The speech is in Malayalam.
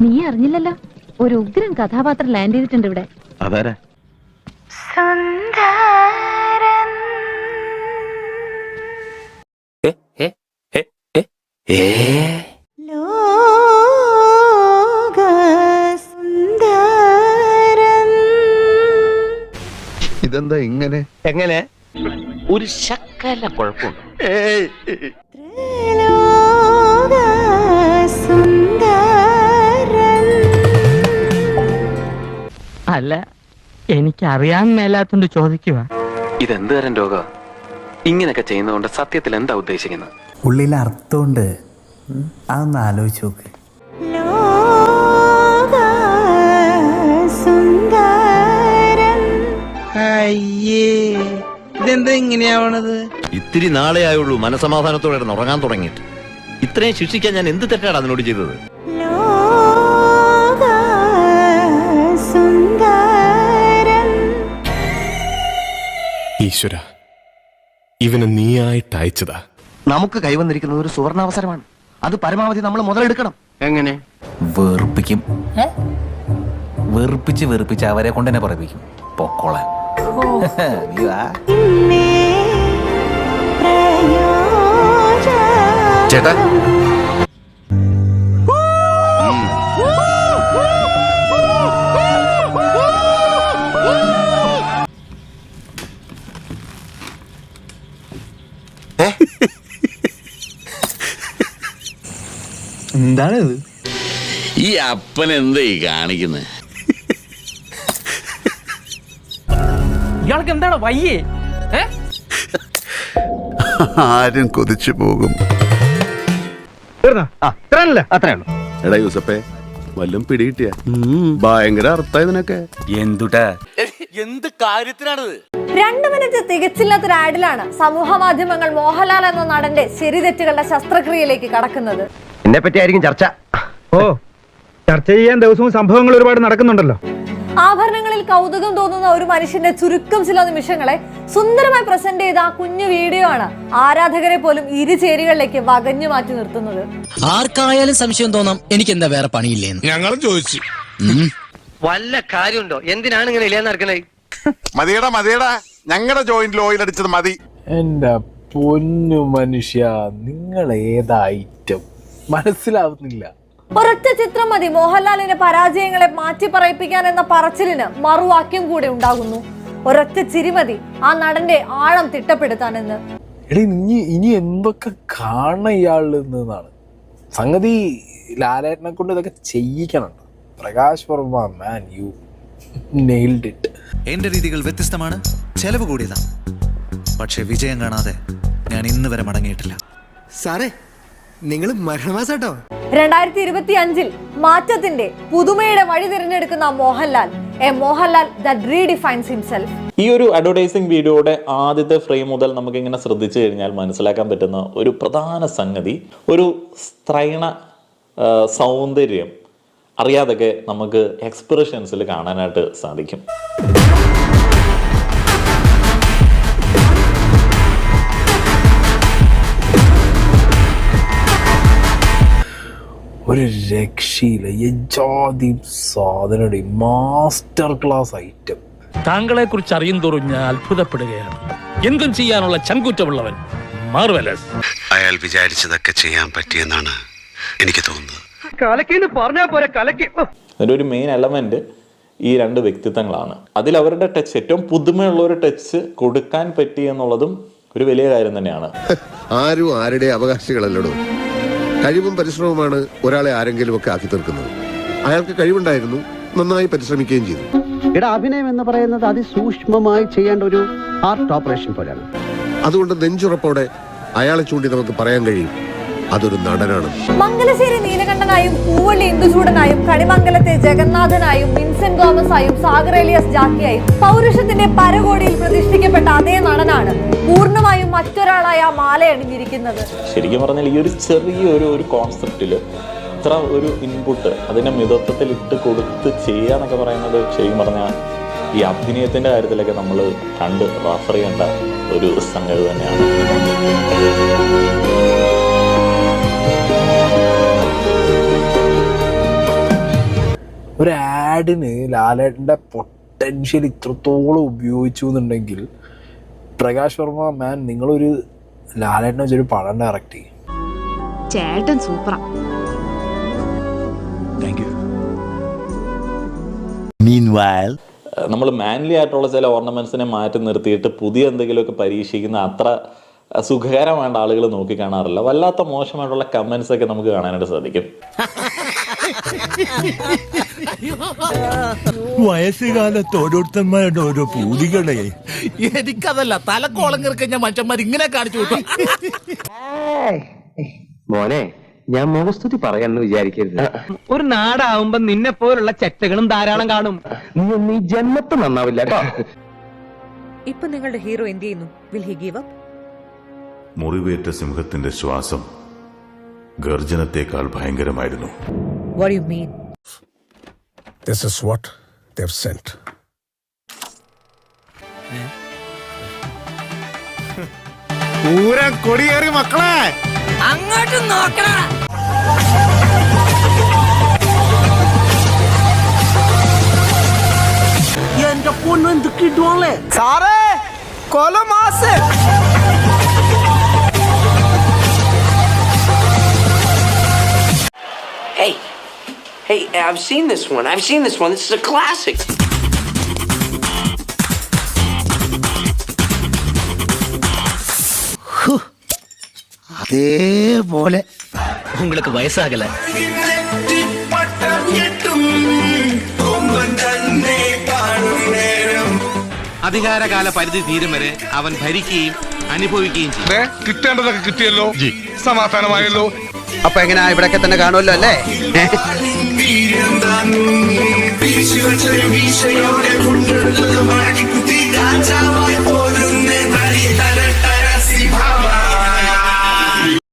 നീ അറിഞ്ഞില്ലല്ലോ. ഒരു ഉഗ്രൻ കഥാപാത്രം ലാൻഡ് ചെയ്തിട്ടുണ്ട് ഇവിടെ. അതാരാ? ഇതെന്താ ഇങ്ങനെ? എങ്ങനെ? ഒരു ശക്കല കുഴപ്പമുണ്ട്. എനിക്ക് അറിയാൻ മേലാത്തോണ്ട് ചോദിക്കുക ഇതെന്ത് തരം രോഗ? ഇങ്ങനെയൊക്കെ ചെയ്യുന്നതുകൊണ്ട് സത്യത്തിൽ എന്താ ഉദ്ദേശിക്കുന്നത്? ഉള്ളിൽ അർത്ഥമുണ്ട്. അതൊന്ന് ആലോചിച്ച് നോക്ക്. അയ്യേ ഇതെന്താ ഇങ്ങനെയാവണത്? ഇത്തിരി നാളെ ആയുള്ളൂ മനസമാധാനത്തോടെ ഉറങ്ങാൻ തുടങ്ങിയിട്ട്. ഇത്രയും ശിക്ഷിക്കാൻ ഞാൻ എന്ത് തെറ്റാണ് അതിനോട് ചെയ്തത്? ഈശ്വര ഇവനെ നീയായിട്ട് അയച്ചതാ. നമുക്ക് കൈവന്നിരിക്കുന്നത് ഒരു സുവർണാവസരമാണ്. അത് പരമാവധി നമ്മൾ മുതലെടുക്കണം. എങ്ങനെ? വെറുപ്പിക്കും. വെറുപ്പിച്ച് വെറുപ്പിച്ച് അവരെ കൊണ്ട് തന്നെ പറയിപ്പിക്കും. പൊക്കോളാൻ. നീ വാ. ചേട്ടാ ഈ അപ്പൻ എന്ത് ഈ കാണിക്കുന്നത് ഇയാൾക്ക് എന്താണ് വയ്യേ? ആരും കൊതിച്ചു പോകും. അത്രേ ഉള്ളൂ. എടാ യൂസപ്പേ വല്ലതും പിടികിട്ടിയ? ഭയങ്കര അർത്ഥ ഇതിനൊക്കെ. എന്തുട്ടാ? രണ്ട് മിനിറ്റ് തികച്ചില്ലാത്തൊരു ആഡിലാണ് സമൂഹ മാധ്യമങ്ങൾ മോഹൻലാൽ എന്ന നടന്റെ ശരിതെറ്റുകളുടെ ശസ്ത്രക്രിയയിലേക്ക് കടക്കുന്നത്. എന്നെ പറ്റി ആയിരിക്കും ചർച്ച. ഓ ചർച്ച ചെയ്യാൻ ദിവസവും സംഭവങ്ങൾ ഒരുപാട് നടക്കുന്നുണ്ടല്ലോ. ആഭരണങ്ങളിൽ കൗതുകം തോന്നുന്ന ഒരു മനുഷ്യന്റെ ചുരുക്കം ചില നിമിഷങ്ങളെ സുന്ദരമായി പ്രസന്റ് ചെയ്ത ആ കുഞ്ഞു വീഡിയോ ആണ് ആരാധകരെ പോലും ഇരുചേരികളിലേക്ക് വകഞ്ഞു മാറ്റി നിർത്തുന്നത്. ആർക്കായാലും സംശയം തോന്നാം എനിക്ക് എന്താ വേറെ പണിയില്ലേ ഞങ്ങളും ചോദിച്ചു. വല്ല കാര്യമുണ്ടോ? എന്തിനാണ് ഇങ്ങനെ ഇല്ലാന്ന് നടക്കണേ? മതിയടാ മതിയടാ. ഞങ്ങളുടെ ജോയിന്റിൽ ഓയിൽ അടിച്ചത് മതി. എന്റെ പൊന്നു മനുഷ്യ നിങ്ങൾ ഏതാ ഐറ്റം മനസ്സിലാവുന്നില്ല. ഒരൊറ്റ ചിത്രം മതി. മോഹൻലാലിന്റെ പരാജയങ്ങളെ മാറ്റി പറയിപ്പിക്കാൻ എന്ന പറച്ചിലിന് മറുവാക്യം കൂടെ ഉണ്ടാകുന്നു. ഒരൊറ്റ ചിരിമതി ആ നടന്റെ ആഴം തിട്ടപ്പെടുത്താനെന്ന്. എടീ ഇനി ഇനി എന്തൊക്കെ കാണണം ഇയാളിൽ നിന്നാണ് സംഗതി ലാലേട്ടനെ കൊണ്ട് ഇതൊക്കെ ചെയ്യിക്കണം Prakash Varma man you. Nailed it എന്റെ രീതികൾ വ്യത്യസ്തമാണ്. ചെലവ് കൂടിയതാണ് പക്ഷെ വിജയം കാണാതെ ഞാൻ ഇന്ന് വരെ മടങ്ങിയിട്ടില്ല. സാറേ നിങ്ങൾ മരണമാസാട്ടോ രണ്ടായിരത്തി ഇരുപത്തി അഞ്ചിൽ മാറ്റത്തിന്റെ പുതുമയുടെ വഴി തിരഞ്ഞെടുക്കുന്ന Mohanlal. A Mohanlal that redefines himself ഈ ഒരു അഡ്വർടൈസിംഗ് വീഡിയോയുടെ ആദ്യത്തെ ഫ്രെയിം മുതൽ നമുക്ക് ഇങ്ങനെ ശ്രദ്ധിച്ചു കഴിഞ്ഞാൽ മനസ്സിലാക്കാൻ പറ്റുന്ന ഒരു പ്രധാന സംഗതി ഒരു സ്ത്രൈണ സൗന്ദര്യം അറിയാതൊക്കെ നമുക്ക് എക്സ്പ്രഷൻസിൽ കാണാനായിട്ട് സാധിക്കും. ഒരു രക്ഷയില്ല. യജാതി സാധനയുടെ മാസ്റ്റർ ക്ലാസ് ഐറ്റം താങ്കളെ കുറിച്ച് അറിയും തോറും ഞാൻ അത്ഭുതപ്പെടുകയാണ്. എന്തും ചെയ്യാനുള്ള ചങ്കൂറ്റമുള്ളവൻ മാർവലസ്. അയാൾ വിചാരിച്ചതൊക്കെ ചെയ്യാൻ പറ്റിയെന്നാണ് എനിക്ക് തോന്നുന്നത്. കലക്കിന്ന് പറഞ്ഞാ പോരെ കലക്കി. അതിന്റെ ഒരു മെയിൻ എലമെന്റ് ഈ രണ്ട് വ്യക്തിത്വങ്ങളാണ്. അതിൽ അവരുടെ ടച്ച് ഏറ്റവും പുതുമയുള്ള ഒരു ടച്ച് കൊടുക്കാൻ പറ്റി എന്നുള്ളതും ഒരു വലിയ കാര്യം തന്നെയാണ്. ആരും ആരുടെ അവകാശികളല്ലടോ. കഴിവും പരിശ്രമവുമാണ് ഒരാളെ ആരെങ്കിലും ഒക്കെ ആക്കി തീർക്കുന്നത്. അയാൾക്ക് കഴിവുണ്ടായിരുന്നു നന്നായി പരിശ്രമിക്കുകയും ചെയ്തു. ഇവിടെ അഭിനയം എന്ന് പറയുന്നത് അതിസൂക്ഷ്മമായി ചെയ്യേണ്ട ഒരു ആർട്ട് ഓപ്പറേഷൻ പോലെയാണ്. അതുകൊണ്ട് നെഞ്ചുറപ്പോടെ അയാളെ ചൂണ്ടി നമുക്ക് പറയാൻ കഴിയും. അതൊരു നടനാണ്. മംഗലശ്ശേരി നീലകണ്ഠനായും പൂവള്ളി ഇന്ദുചൂടനായും കണിമംഗലത്തെ ജഗന്നാഥനായും വിൻസെന്റ് തോമസ് ആയും സാഗർ എലിയസ് ജാക്കിയായും പൗരുഷത്തിന്റെ പരകോടിയിൽ പ്രതിഷ്ഠിക്കപ്പെട്ട അതേ നടനാണ് പൂർണമായും മറ്റൊരാളായ ആ മാല അണിഞ്ഞിരിക്കുന്നത്. ശരിക്കും പറഞ്ഞാൽ ഈ ഒരു ചെറിയ ഒരു ഒരു കോൺസെപ്റ്റിൽ ഇത്ര ഒരു ഇൻപുട്ട് അതിനെ മിതത്വത്തിൽ ഇട്ട് കൊടുത്ത് ചെയ്യാന്നൊക്കെ പറയുന്നത് ശരിക്കും പറഞ്ഞാൽ ഈ അഭിനയത്തിന്റെ കാര്യത്തിലൊക്കെ നമ്മൾ കണ്ട് റഫർ ചെയ്യേണ്ട ഒരു സംഗതി തന്നെയാണ്. ആഡിന് ലാലേട്ടന്റെ പൊട്ടൻഷ്യൽ ഇത്രത്തോളം ഉപയോഗിച്ചു എന്നുണ്ടെങ്കിൽ പ്രകാശ് വർമ്മ മാൻ നിങ്ങളൊരു ലാലേട്ടനെ വെച്ചൊരു പടം ഡയറക്റ്റ് ചെയ്യും. ചേട്ടൻ സൂപ്പറാ. നമ്മൾ മാൻലി ആയിട്ടുള്ള ചില ഓർണമെന്റ്സിനെ മാറ്റി നിർത്തിയിട്ട് പുതിയ എന്തെങ്കിലുമൊക്കെ പരീക്ഷിക്കുന്ന അത്ര സുഖകരമായിട്ട് ആളുകൾ നോക്കി കാണാറില്ല. വല്ലാത്ത മോശമായിട്ടുള്ള കമന്റ്സ് ഒക്കെ നമുക്ക് കാണാനായിട്ട് സാധിക്കും. വയസ്സുകാലത്ത് ഓരോരുത്തന്മാരുടെ ഓരോ പൂതികളെ. എനിക്കതല്ല തലക്കോളം കിറക്കഞ്ഞ മറ്റന്മാർ ഇങ്ങനെ കാണിച്ചു വിട്ടു മോനെ ഞാൻ മുഖസ്തുതി പറയാന്ന് വിചാരിക്കരുത്. ഒരു നാടാവുമ്പോ നിന്നെ പോലുള്ള ചെറ്റകളും ധാരാളം കാണും. നീ നീ ജന്മത്തെ നന്നാവില്ല ഇപ്പൊ നിങ്ങളുടെ ഹീറോ എന്ത് ചെയ്യുന്നു? വിൽ ഹി ഗീവ് അപ്പ് മുറിവേറ്റ സിംഹത്തിന്റെ ശ്വാസം ഗർജനത്തെക്കാൾ ഭയങ്കരമായിരുന്നു. What you mean This is what they've sent. Pooram കൊടിയേറി മക്കളെ. അങ്ങോട്ട് നോക്കണ. എന്റെ പൊന്നു എന്ത് കിട്ടുവാണല്ലേ? സാറേ കൊലമാസ് hey, I've seen this one. I've seen this one. This is a classic. അതേപോലെ உங்களுக்கு வயசாகல അധികാരകാല പരിധി തീരും വരെ അവൻ ഭരിക്കുകയും അനുഭവിക്കുകയും ചെയ്യും കിട്ടേണ്ടതൊക്കെ കിട്ടിയല്ലോ സമാധാനമായല്ലോ അപ്പൊ എങ്ങനെയാ ഇവിടൊക്കെ തന്നെ കാണുമല്ലോ അല്ലേ? കുത്തി കാറ്റാ